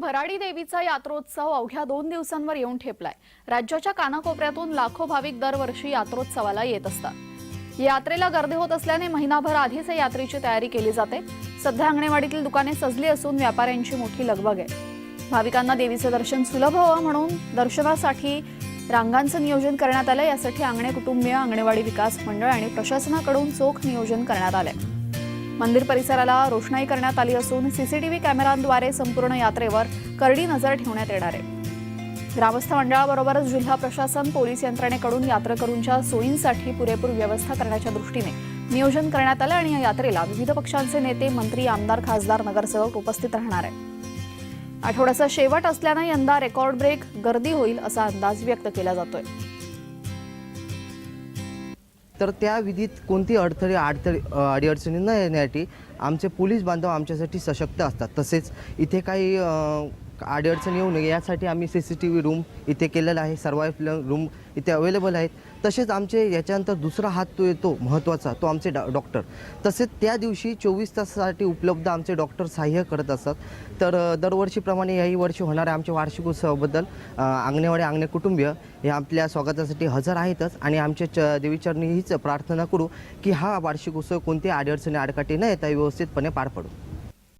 भराडी देवीचा यात्रोत्सव अवघ्या दोन दिवसांवर येऊन ठेपलाय. राज्याच्या कानाकोपऱ्यातून लाखो भाविक दरवर्षी यात्रोत्सवाला येत असतात. यात्रेला गर्दी होत असल्याने महिनाभर आधीच या यात्रेची तयारी केली जाते. सध्या अंगणेवाडीतील दुकाने सजली असून व्यापाऱ्यांची मोठी लगबग आहे. भाविकांना देवीचे दर्शन सुलभ व्हावं म्हणून दर्शनासाठी रांगांचं नियोजन करण्यात आलं यासाठी आंगणे कुटुंबीय अंगणेवाडी विकास मंडळ आणि प्रशासनाकडून चोख नियोजन करण्यात आलंय. मंदिर परिसराला रोषणाई करण्यात आली असून सीसीटीव्ही कॅमेऱ्यांद्वारे संपूर्ण यात्रेवर करडी नजर ठेवण्यात येणार आहे. ग्रामस्थ मंडळाबरोबरच जिल्हा प्रशासन पोलीस यंत्रणेकडून यात्रेकरूंच्या सोयींसाठी पुरेपूर व्यवस्था करण्याच्या दृष्टीने नियोजन करण्यात आलं आणि या यात्रेला विविध पक्षांचे नेते मंत्री आमदार खासदार नगरसेवक उपस्थित राहणार आहे आठवड्याचा शेवट असल्यानं यंदा रेकॉर्ड ब्रेक गर्दी होईल असा अंदाज व्यक्त केला जातोय. तर त्या विधीत कोणती अडथळे अडथळे अडीअडचणी न येण्यासाठी आमचे पोलीस बांधव आमच्यासाठी सशक्त असतात. तसेच इथे काही अडीअडचण अडीअडचणी येऊ नये. यासाठी आम्ही C C T V room इथे केलेला आहे. सर्वायवल रूम इथे अवेलेबल आहेत. तसेच आमचे याच्यानंतर दुसरा हात तो येतो महत्त्वाचा तो आमचे डॉ डॉक्टर. तसेच त्या दिवशी चोवीस तासासाठी उपलब्ध आमचे डॉक्टर सहाय्य करत असतात तर दरवर्षीप्रमाणे याही वर्षी होणाऱ्या आमच्या वार्षिक उत्सवाबद्दल अ, अंगणेवाडी अंगणे कुटुंबीय हे आपल्या स्वागतासाठी हजर आहेतच. आणि आमच्या च देवीचरणी हीच प्रार्थना करू की हा वार्षिक उत्सव कोणत्याही अडीअडचणी आडकाठी न येता व्यवस्थितपणे पार पडू.